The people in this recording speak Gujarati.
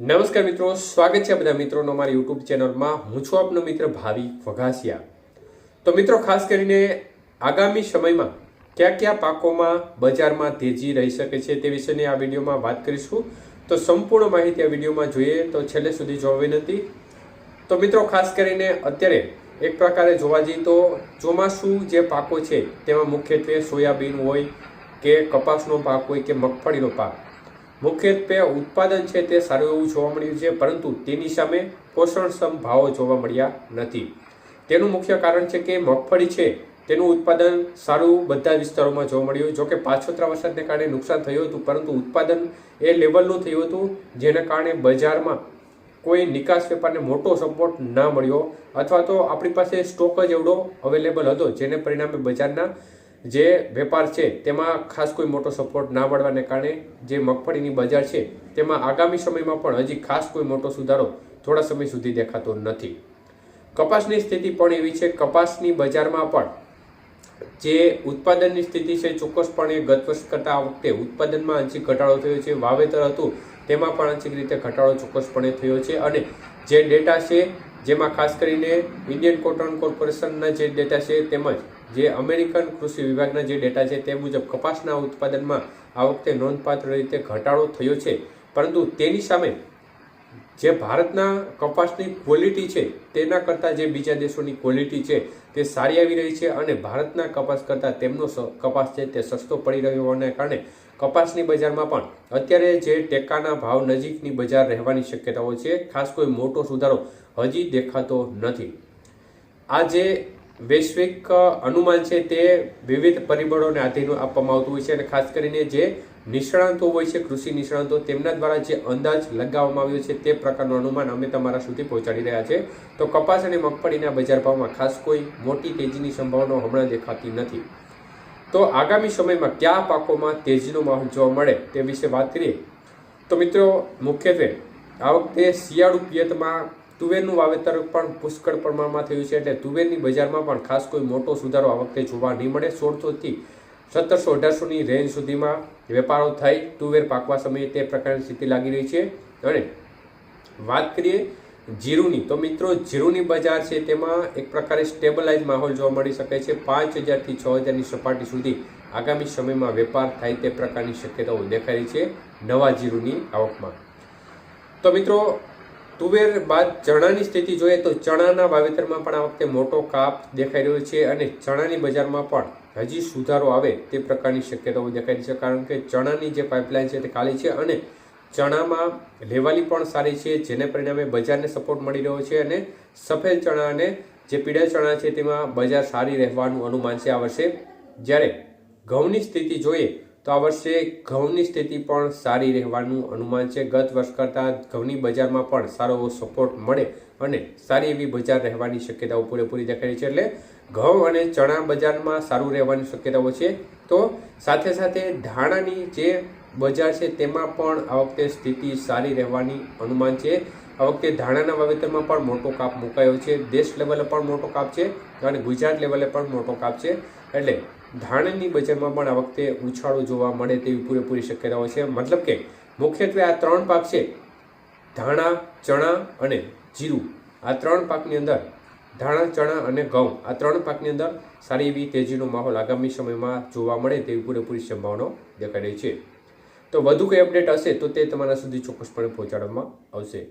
નમસ્કાર મિત્રો, સ્વાગત છે બધા મિત્રોનો મારી યુટ્યુબ ચેનલમાં. હું છું આપનો મિત્ર ભાવિ વઘાસિયા તો મિત્રો, ખાસ કરીને આગામી સમયમાં કયા કયા પાકોમાં બજારમાં તેજી રહી શકે છે તે વિશેની આ વિડીયોમાં વાત કરીશું. તો સંપૂર્ણ માહિતી આ વિડીયોમાં જોઈએ તો છેલ્લે સુધી જોવા વિનંતી. તો મિત્રો, ખાસ કરીને અત્યારે એક પ્રકારે જોવા જઈએ તો ચોમાસું જે પાકો છે તેમાં મુખ્યત્વે સોયાબીન હોય કે કપાસનો પાક હોય કે મગફળીનો પાક. મુખ્યત્વે ઉત્પાદન છે તે સારું એવું જોવા મળ્યું છે, પરંતુ તેની સામે પોષણક્ષમ ભાવો જોવા મળ્યા નથી. તેનું મુખ્ય કારણ છે કે મગફળી છે, તેનું ઉત્પાદન સારું બધા વિસ્તારોમાં જોવા મળ્યું. જોકે પાછોતરા વરસાદને કારણે નુકસાન થયું હતું, પરંતુ ઉત્પાદન એ લેવલનું થયું હતું, જેના કારણે બજારમાં કોઈ નિકાસ વેપારને મોટો સપોર્ટ ના મળ્યો, અથવા તો આપણી પાસે સ્ટોક જ એવડો અવેલેબલ હતો, જેને પરિણામે બજારના જે વેપાર છે, તેમાં ખાસ કોઈ મોટો સપોર્ટ ના મળવાને કારણે જે મગફળીની બજાર છે, તેમાં આગામી સમયમાં પણ હજી ખાસ કોઈ મોટો સુધારો થોડા સમય સુધી દેખાતો નથી. કપાસની સ્થિતિ પણ એવી છે, કપાસની બજારમાં પણ જે ઉત્પાદનની સ્થિતિ છે, ચોક્કસપણે ગત વર્ષ કરતાં આ વખતે ઉત્પાદનમાં આંશિક ઘટાડો થયો છે, વાવેતર હતું, તેમાં પણ આંશિક રીતે ઘટાડો ચોક્કસપણે થયો છે અને જે ડેટા છે, જેમાં ખાસ કરીને ઇન્ડિયન કોટન કોર્પોરેશનના જે ડેટા છે, તેમજ જે અમેરિકન કૃષિ વિભાગના જે ડેટા છે તે મુજબ કપાસના ઉત્પાદનમાં આ વખતે નોંધપાત્ર રીતે ઘટાડો થયો છે. પરંતુ તેની સામે જે ભારતના કપાસની ક્વોલિટી છે, તેના કરતાં જે બીજા દેશોની ક્વોલિટી છે, તે સારી આવી રહી છે અને ભારતના કપાસ કરતાં તેમનો કપાસ છે તે સસ્તો પડી રહ્યો હોવાને કારણે કપાસની બજારમાં પણ અત્યારે જે ટેકાના ભાવ નજીકની બજાર રહેવાની શક્યતાઓ છે, ખાસ કોઈ મોટો સુધારો હજી દેખાતો નથી. આ જે વૈશ્વિક અનુમાન છે તે વિવિધ પરિબળોને આધીન આપવામાં આવતું હોય છે અને ખાસ કરીને જે નિષ્ણાંતો હોય છે, કૃષિ નિષ્ણાંતો, તેમના દ્વારા જે અંદાજ લગાવવામાં આવ્યો છે તે પ્રકારનું અનુમાન અમે તમારા સુધી પહોંચાડી રહ્યા છે. તો કપાસ અને મગફળીના બજાર ભાવમાં ખાસ કોઈ મોટી તેજીની સંભાવના હમણાં દેખાતી નથી. તો આગામી સમયમાં કયા પાકોમાં તેજીનો માહોલ જોવા મળે તે વિશે વાત કરીએ? તો મિત્રો, મુખ્યત્વે આ વખતે શિયાળુ પિયતમાં તુવેરનું વાવેતર પણ પુષ્કળ પ્રમાણમાં થયું છે એટલે તુવેરની બજારમાં પણ ખાસ કોઈ મોટો સુધારો આ વખતે જોવા નહીં મળે. સોળસોથી સત્તરસો અઢારસોની રેન્જ સુધીમાં વેપારો થઈ. તુવેર પાકવા સમયે તે પ્રકારની સ્થિતિ લાગી રહી છે. અને વાત કરીએ જીરુની, તો મિત્રો જીરુની બજાર છે તેમાં એક પ્રકારે સ્ટેબલાઇઝ માહોલ જોવા મળી શકે છે. પાંચ હજારથી છ હજારની સપાટી સુધી આગામી સમયમાં વેપાર થાય તે પ્રકારની શક્યતાઓ દેખાઈ છે નવા જીરુની આવકમાં. તો મિત્રો તુવેર બાદ ચણાની સ્થિતિ જોઈએ તો ચણાના વાવેતરમાં પણ આ વખતે મોટો કાપ દેખાઈ રહ્યો છે અને ચણાની બજારમાં પણ હજી સુધારો આવે તે પ્રકારની શક્યતાઓ દેખાઈ રહી છે. કારણ કે ચણાની જે પાઇપલાઇન છે તે ખાલી છે અને ચણામાં લેવાલી પણ સારી છે, જેને પરિણામે બજારને સપોર્ટ મળી રહ્યો છે અને સફેદ ચણા અને જે પીળા ચણા છે તેમાં બજાર સારી રહેવાનું અનુમાન છે આ વર્ષે. જ્યારે ઘઉંની સ્થિતિ જોઈએ તો આ વર્ષે ઘઉંની સ્થિતિ પણ સારી રહેવાનું અનુમાન છે. ગત વર્ષ કરતાં ઘઉંની બજારમાં પણ સારો એવો સપોર્ટ મળે અને સારી એવી બજાર રહેવાની શક્યતાઓ પૂરેપૂરી દેખાઈ છે. એટલે ઘઉં અને ચણા બજારમાં સારું રહેવાની શક્યતાઓ છે. તો સાથે સાથે ધાણાની જે બજાર છે તેમાં પણ આ વખતે સ્થિતિ સારી રહેવાની અનુમાન છે. આ વખતે ધાણાના વાવેતરમાં પણ મોટો કાપ મુકાયો છે. દેશ લેવલે પણ મોટો કાપ છે અને ગુજરાત લેવલે પણ મોટો કાપ છે. એટલે ધાણાની બજારમાં પણ આ વખતે ઉછાળો જોવા મળે તેવી પૂરેપૂરી શક્યતાઓ છે. મતલબ કે મુખ્યત્વે આ ત્રણ પાક છે. ધાણા, ચણા અને જીરું. આ ત્રણ પાકની અંદર ધાણા, ચણા અને ઘઉં. આ ત્રણ પાકની અંદર સારી એવી તેજીનો માહોલ આગામી સમયમાં જોવા મળે તેવી પૂરેપૂરી સંભાવનાઓ દેખાઈ રહી છે. તો વધુ કોઈ અપડેટ હશે તો તે તમારા સુધી ચોક્કસપણે પહોંચાડવામાં આવશે.